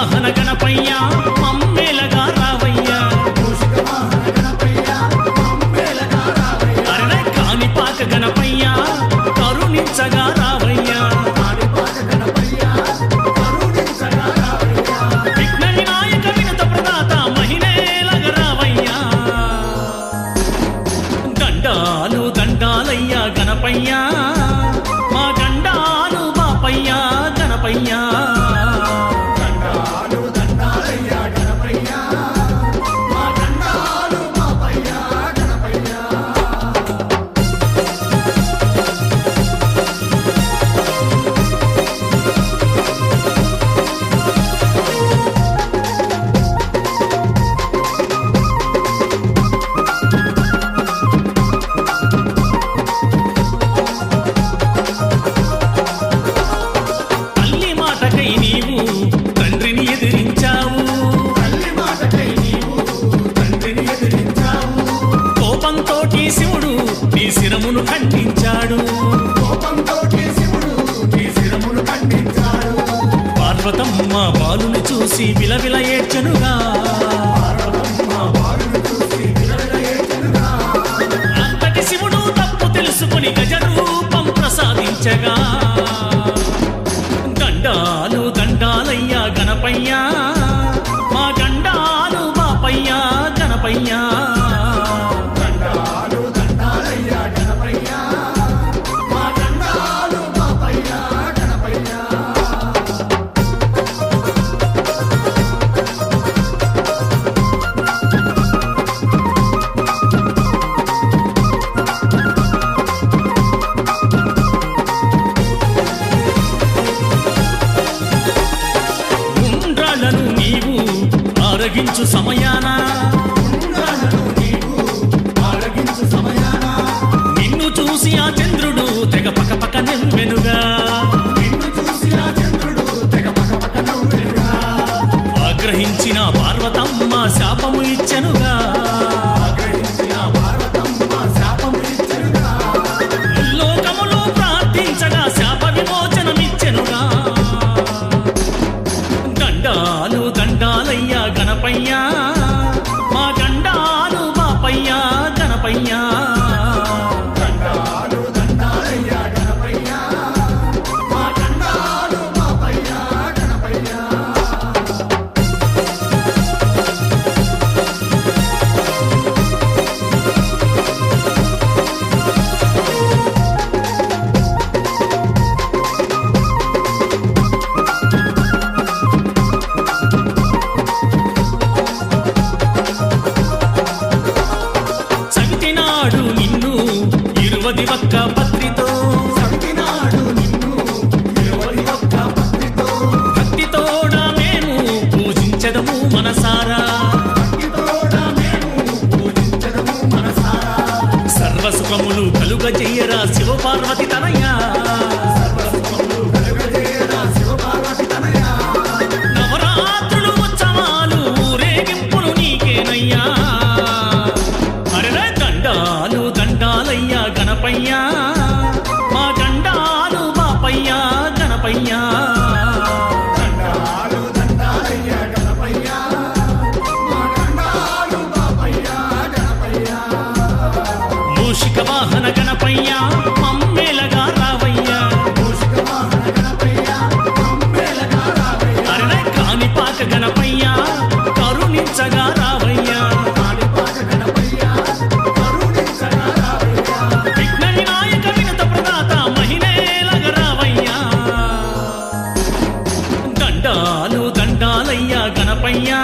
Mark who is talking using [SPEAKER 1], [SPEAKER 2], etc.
[SPEAKER 1] వాహన గణపయ్యా మమ్మేలగా రావయ్యా. అరణై కాణిపాక గణపయ్యా కరుణించగా రావయ్యా. విఘ్న వినాయక వినత మా పయ్యా గణపయ్యా.
[SPEAKER 2] మా
[SPEAKER 1] బాలుని చూసి విలవిల ఏడ్చనుగా. అంతటి శివుడు తప్పు తెలుసుకుని గజ రూపం ప్రసాదించగా. దండాలు దండాలయ్యా గణపయ్యా మా గండాలు బాపయ్యా గణపయ్యా. అరగించు సమయాన. నిన్ను చూసి ఆ చంద్రుడు తెగ
[SPEAKER 2] పక్క పక్క నిల్వెనుగా
[SPEAKER 1] ఆగ్రహించిన పార్వతమ్మ శాపము ఇచ్చనుగా. ਪਈਆਂ కలుగజేయరా శివపార్వతి
[SPEAKER 2] తనయ.
[SPEAKER 1] నవరాత్రులు ఉత్సవాలు ఊరేగింపులు నీకేనయ్యా. ఉండాలయ్యా గణపయ్యా.